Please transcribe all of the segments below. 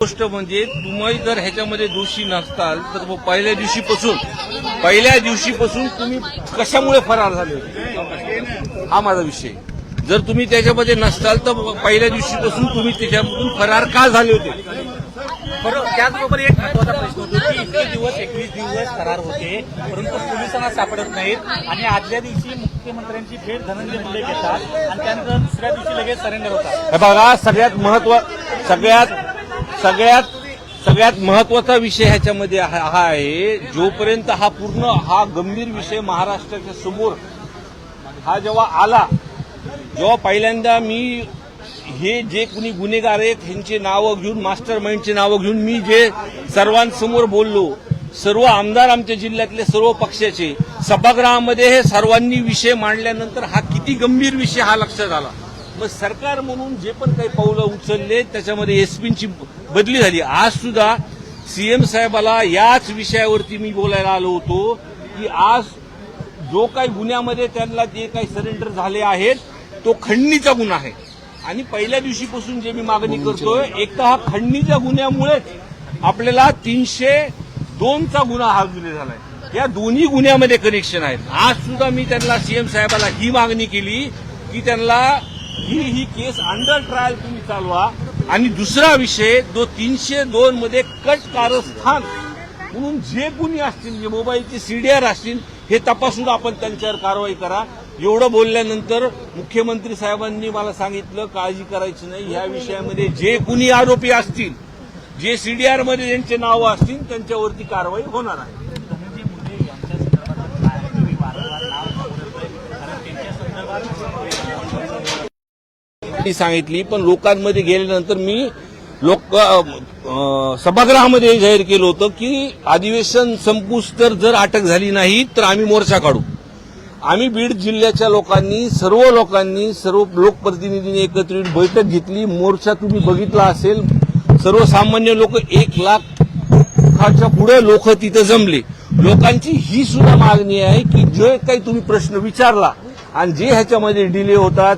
गोष्ट म्हणजे तुम्ही जर ह्याच्यामध्ये दोषी नसताल तर मग पहिल्या दिवशीपासून पहिल्या दिवशीपासून तुम्ही कशामुळे फरार झाले होते? हा माझा विषय. जर तुम्ही त्याच्यामध्ये नसताल तर पहिल्या दिवशीपासून तुम्ही त्याच्यामधून फरार का झाले होते? बरोबर त्याचबरोबर एक महत्त्वाचा प्रश्न होतो की इतके दिवस एकवीस दिवस करार होते परंतु पोलिसांना सापडत नाहीत आणि आदल्या दिवशी मुख्यमंत्र्यांची भेट धनंजय मुंडे घेतात आणि त्यानंतर दुसऱ्या दिवशी लगेच सरेंडर होतात. हे बघा सगळ्यात महत्त्व सगळ्यात सगळ्यात सगळ्यात महत्त्वाचा विषय ह्याच्यामध्ये हा हा आहे. जोपर्यंत हा पूर्ण हा गंभीर विषय महाराष्ट्राच्या समोर हा जेव्हा आला जेव्हा पहिल्यांदा मी हे जे कुणी गुन्हेगार आहेत ह्यांची नावं घेऊन मास्टर माइंडची नावं घेऊन मी जे सर्वांसमोर बोललो सर्व आमदार आमच्या जिल्ह्यातले सर्व पक्षाचे सभागृहामध्ये हे सर्वांनी विषय मांडल्यानंतर हा किती गंभीर विषय हा लक्षात आला. मग सरकार म्हणून जे पण काही पावलं उचलले त्याच्यामध्ये एसपींची बदली झाली. आज सुद्धा सीएम साहेबाला याच विषयावरती मी बोलायला आलो होतो की आज जो काही गुन्ह्यामध्ये त्यांना जे काही सरेंडर झाले आहेत तो खंडणीचा गुन्हा आहे. आणि पहिल्या दिवशीपासून जे मी मागणी करतोय एक तर हा खंडणीच्या गुन्ह्यामुळेच आपल्याला तीनशे दोनचा गुन्हा हा गुन्हे झालाय. या दोन्ही गुन्ह्यामध्ये कनेक्शन आहेत. आज सुद्धा मी त्यांना सीएम साहेबाला ही मागणी केली की त्यांना ही ही केस अंडर ट्रायल तुम्ही चालवा. आणि दुसरा विषय जो तीनशे दोन मध्ये कट कारस्थान. म्हणून जे कुणी असतील जे मोबाईलचे सीडीआर असतील हे तपासून आपण त्यांच्यावर कारवाई करा. एवढं बोलल्यानंतर मुख्यमंत्री साहेबांनी मला सांगितलं काळजी करायची नाही. या विषयामध्ये जे कुणी आरोपी असतील जे सीडीआरमध्ये ज्यांचे नावं असतील त्यांच्यावरती कारवाई होणार आहे. ती सांगितली पण लोकांमध्ये गेल्यानंतर मी लोक सभागृहामध्ये जाहीर केलं होतं की अधिवेशन संपूस तर जर अटक झाली नाही तर आम्ही मोर्चा काढू. आम्ही बीड जिल्ह्याच्या लोकांनी सर्व लोकांनी सर्व लोकप्रतिनिधींनी एकत्रित बैठक घेतली. मोर्चा तुम्ही बघितला असेल सर्वसामान्य लोक एक लाखाच्या पुढे लोक तिथं जमले. लोकांची ही सुद्धा मागणी आहे की जे काही तुम्ही प्रश्न विचारला आणि जे ह्याच्यामध्ये डिले होतात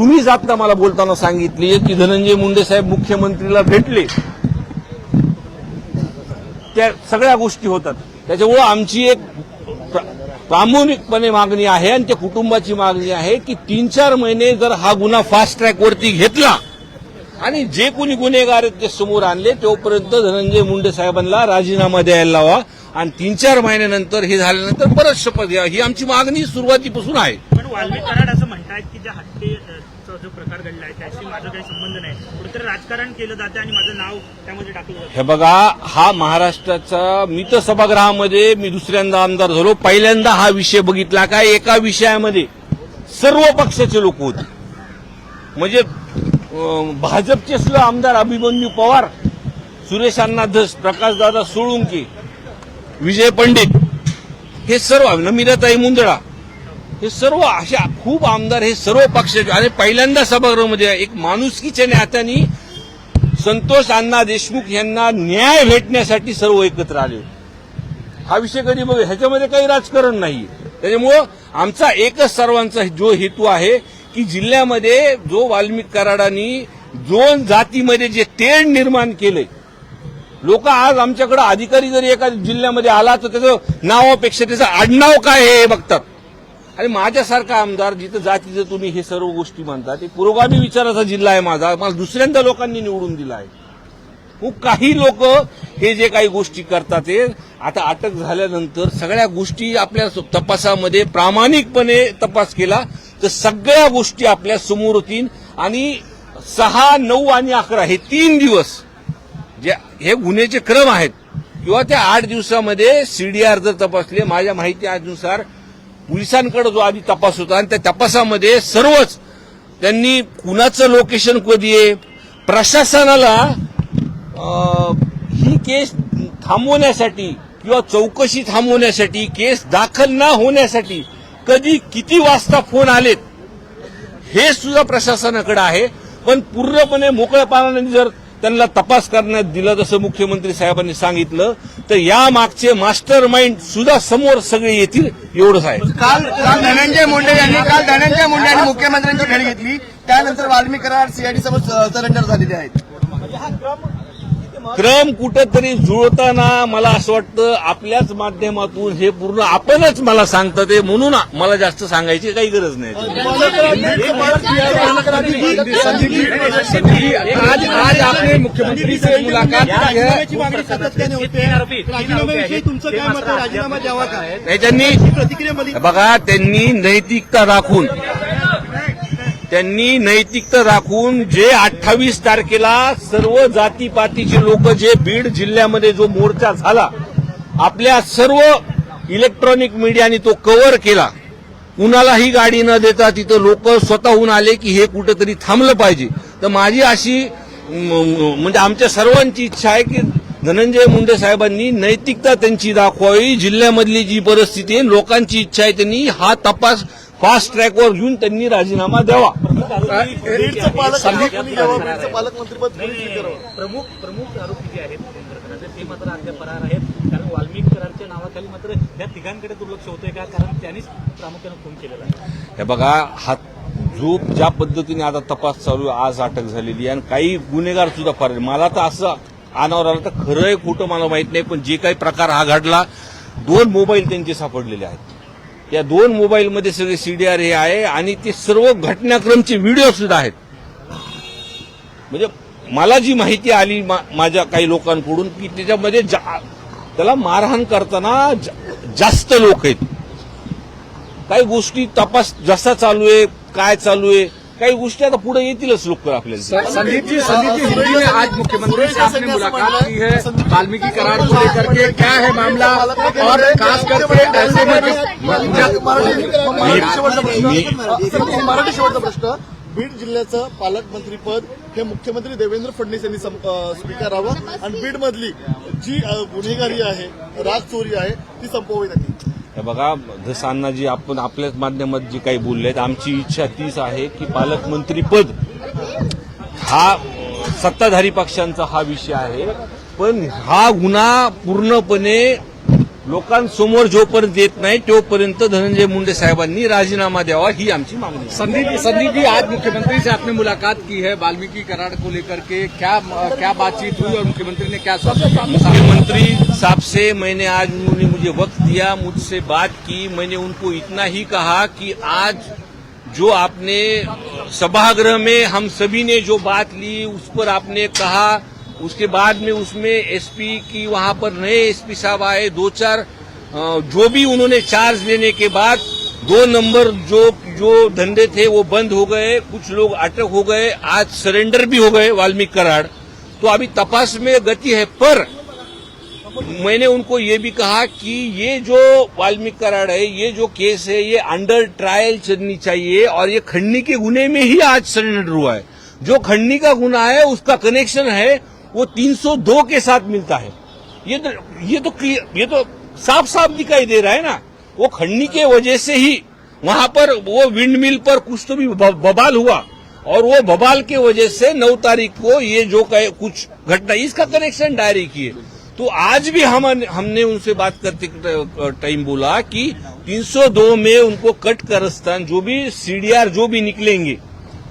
तुम्हीच आता मला बोलताना सांगितली की धनंजय मुंडे साहेब मुख्यमंत्रीला भेटले. त्या सगळ्या गोष्टी होतात. त्याच्यामुळं आमची एक प्रामाणिकपणे मागणी आहे आणि त्या कुटुंबाची मागणी आहे की तीन चार महिने जर हा गुन्हा फास्ट ट्रॅकवरती घेतला आणि जे कोणी गुन्हेगार आहेत ते समोर आणले तोपर्यंत धनंजय मुंडे साहेबांना राजीनामा द्यायला लावा आणि तीन चार महिन्यानंतर हे झाल्यानंतर परत शपथ घ्या. ही आमची मागणी सुरुवातीपासून आहे. पण वाल्मी कराड असं म्हणतात की ज्या प्रकार घडला आहे त्याशी माझा काही संबंध नाही. कुठेतरी राजकारण केलं जाते आणि माझं नाव त्यामध्ये टाकलं हे बघा हा महाराष्ट्राचा मी तर सभागृहामध्ये मी दुसऱ्यांदा आमदार झालो. पहिल्यांदा हा विषय बघितला काय एका विषयामध्ये सर्व पक्षाचे लोक होते. म्हणजे भाजपचे सुद्धा आमदार अभिमन्यू पवार सुरेश अण्णा धस प्रकाशदादा सोळुंके विजय पंडित हे सर्व नमिताताई मुंदडा हे सर्व अशा खूप आमदार हे सर्व पक्ष आणि पहिल्यांदा सभागृहामध्ये एक माणुसकीच्या नात्याने संतोष अण्णा देशमुख यांना न्याय भेटण्यासाठी सर्व एकत्र आले होते. हा विषय कधी बघ? ह्याच्यामध्ये काही राजकारण नाही त्याच्यामुळं आमचा एकच सर्वांचा जो हेतू आहे की जिल्ह्यामध्ये जो वाल्मिक कराडांनी दोन जातीमध्ये जे तेढ निर्माण केले लोक आज आमच्याकडे अधिकारी जरी एका जिल्ह्यामध्ये आला तर त्याचं नावापेक्षा त्याचं आडनाव काय हे बघतात. आणि माझ्यासारखा आमदार जिथं जातीचं तुम्ही हे सर्व गोष्टी म्हणता ते पुरोगामी विचाराचा जिल्हा आहे माझा. मला दुसऱ्यांदा लोकांनी निवडून दिला आहे खूप काही लोक हे जे काही गोष्टी करतात ते आता अटक झाल्यानंतर सगळ्या गोष्टी आपल्या तपासामध्ये प्रामाणिकपणे तपास केला तर सगळ्या गोष्टी आपल्यासमोर होतील. आणि सहा नऊ आणि अकरा हे तीन दिवस जे हे गुन्ह्याचे क्रम आहेत. किंवा त्या आठ दिवसामध्ये सीडीआर जर तपासले माझ्या माहितीनुसार पोलिसांकडे जो आधी तपास होता आणि त्या तपासामध्ये सर्वच त्यांनी कुणाचं लोकेशन कधी आहे प्रशासनाला ही केस थांबवण्यासाठी किंवा चौकशी थांबवण्यासाठी केस दाखल न होण्यासाठी कधी किती वाजता फोन आलेत हे सुद्धा प्रशासनाकडे आहे. पण पूर्णपणे मोकळेपणाने जर त्यांना तपास करण्यात दिला जसं मुख्यमंत्री साहेबांनी सांगितलं तर या मागचे मास्टर माइंड सुद्धा समोर सगळे येतील एवढंच आहे. काल काल धनंजय मुंडे यांनी काल धनंजय मुंडे यांनी मुख्यमंत्र्यांची भेट घेतली. त्यानंतर वाल्मिक कराड सीआयडी सोबत सरेंडर झालेले आहेत. क्रम कुठंतरी जुळताना मला असं वाटतं आपल्याच माध्यमातून हे पूर्ण आपणच मला सांगतं ते म्हणून मला जास्त सांगायची काही गरज नाही. आज आज आपने मुख्यमंत्री से मुलाकात है। बघा त्यांनी नैतिकता राखून त्यांनी नैतिकता राखून जे अठ्ठावीस तारखेला सर्व जातीपातीचे लोक जे बीड जिल्ह्यामध्ये जो मोर्चा झाला आपल्या सर्व इलेक्ट्रॉनिक मीडियाने तो कव्हर केला. कुणालाही गाडी न देता तिथं लोक स्वतःहून आले की हे कुठंतरी थांबलं पाहिजे. तर माझी अशी म्हणजे आमच्या सर्वांची इच्छा आहे की धनंजय मुंडे साहेबांनी नैतिकता त्यांची दाखवावी. जिल्ह्यामधली जी परिस्थिती आहे लोकांची इच्छा आहे त्यांनी हा तपास फास्ट ट्रॅकवर घेऊन त्यांनी राजीनामा द्यावा. संदीप प्रमुख प्रमुख आरोपी जे आहेत दोन प्रकरणाचे ते मात्र अद्याप फरार आहेत. कारण नावाखाली मात्र या तिघांकडे दुर्लक्ष होतंय का? कारण त्यांनीच प्रामुख्यानं खून केलेला आहे. हे बघा हा जो ज्या पद्धतीने आता तपास चालू आहे आज अटक झालेली आहे. आणि काही गुन्हेगार सुद्धा फार आहेत. मला तर असं अनावर आलं तर खरं खोटं मला माहीत नाही पण जे काही प्रकार हा घडला दोन मोबाईल त्यांचे सापडलेले आहेत. या दोन मोबाईलमध्ये सगळे सीडीआर हे आहे आणि ते सर्व घटनाक्रमचे व्हिडिओ सुद्धा आहेत. म्हणजे मला जी माहिती आली मा- माझ्या काही लोकांकडून की त्याच्यामध्ये जा- त्याला मारहाण करताना जास्त लोक आहेत. काही गोष्टी तपास जसा चालू आहे काय चालू आहे काही गोष्टी आता पुढे येतीलच लोक आपल्याला संदीप जी संदीप जी हिंदी में आज मुख्यमंत्री से आपने मुलाकात की है वाल्मीकि करार को लेकर के क्या है मामला और खास करके ऐसे में मराठी शेवटचा प्रश्न बीड जिल्ह्याचं पालकमंत्रीपद हे मुख्यमंत्री देवेंद्र फडणवीस यांनी स्वीकारावं आणि बीड मधली जी गुन्हेगारी आहे राग चोरी आहे ती संपवावी त्यांनी हे बघा धसांना अण्णाजी आपण आपल्याच माध्यमात जे काही बोललेत आमची इच्छा तीच आहे की पालकमंत्री पद हा सत्ताधारी पक्षांचा हा विषय आहे. पण हा गुन्हा पूर्णपणे लोकांसमोर जोपर्यंत येत नाही तोपर्यंत धनंजय मुंडे साहेबांनी राजीनामा द्यावा ही आमची मागणी आहे. संदीप संदीप जी आज मुख्यमंत्री से आपने मुलाकात की है वाल्मीकि करार को लेकर के क्या क्या बातचीत हुई और मुख्यमंत्री ने क्या मुख्यमंत्री साहब से मैंने आज उन्होंने मुझे वक्त दिया मुझसे बात की मैंने उनको इतना ही कहा कि आज जो आपने सभागृह में हम सभी ने जो बात ली उस पर आपने कहा उसके बाद में उसमें एसपी की वहाँ पर नए एसपी साहब आए, दो चार जो भी उन्होंने चार्ज लेने के बाद, दो नंबर जो जो धंधे थे वो बंद हो गए, कुछ लोग अटक हो गए, आज सरेंडर भी हो गए वाल्मीकि कराड़। तो अभी तपास में गति है, पर मैंने उनको ये भी कहा कि ये जो वाल्मीकि कराड़ है, ये जो केस है, ये अंडर ट्रायल चलनी चाहिए और ये खंडनी के गुने में ही आज सरेंडर हुआ है। जो खंडनी का गुना है, उसका कनेक्शन है वो 302 के साथ मिलता है। ये तो ये तो ये तो साफ़ साफ़ दिखाई दे रहा है ना। वो खंडनी के वजह से ही वहाँ पर वो विंड मिल पर कुछ तो भी बबाल हुआ। और वो बबाल के वजह से नौ तारीख को ये जो कहे- कुछ घटना, इसका कनेक्शन डायरी की है। तो आज भी हम, हमने उनसे बात करते टाइम बोला कि 302 में उनको कट करस्तान जो भी सीडीआर, जो भी निकलेंगे।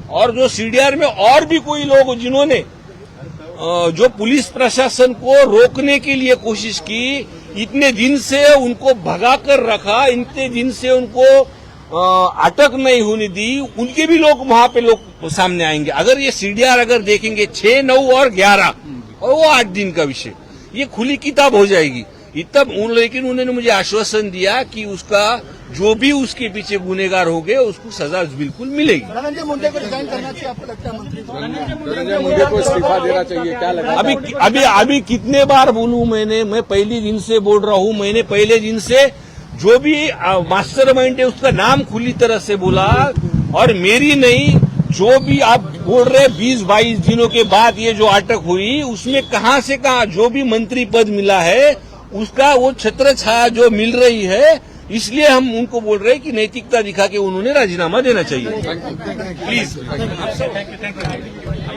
और जो सीडीआर में और भी कोई लोग जिन्होंने जो पुलिस प्रशासन को रोकने के लिए कोशिश की इतने दिन से उनको भगा कर रखा इतने दिन से उनको अटक नहीं होने दी। उनके भी लोग वहां पे लोग सामने आएंगे। अगर ये सीडीआर अगर देखेंगे छह नौ और ग्यारह और वो आठ दिन का विषय। ये खुली किताब हो जाएगी। इतना उन लेकिन उन्होंने मुझे आश्वासन दिया कि उसका जो भी उसके पीछे गुनेगार हो गए उसको सजा बिल्कुल मिलेगी। धनंजय मुंडे को रिजाइन करना चाहिए आपको लगता है धनंजय मुंडे को इस्तीफा देना चाहिए क्या लगा? अभी अभी अभी कितने बार बोलूँ मैंने मैं पहले दिन से बोल रहा हूँ मैंने पहले दिन से जो भी मास्टर माइंड है उसका नाम खुली तरह से बोला और मेरी नहीं जो भी आप बोल रहे बीस बाईस दिनों के बाद ये जो अटक हुई उसमें कहाँ से कहा जो भी मंत्री पद मिला है उसका वो छत्र छाया जो मिल रही है इसलिए हम उनको बोल रहे हैं कि नैतिकता दिखा के उन्होंने राजीनामा देना चाहिए। प्लीज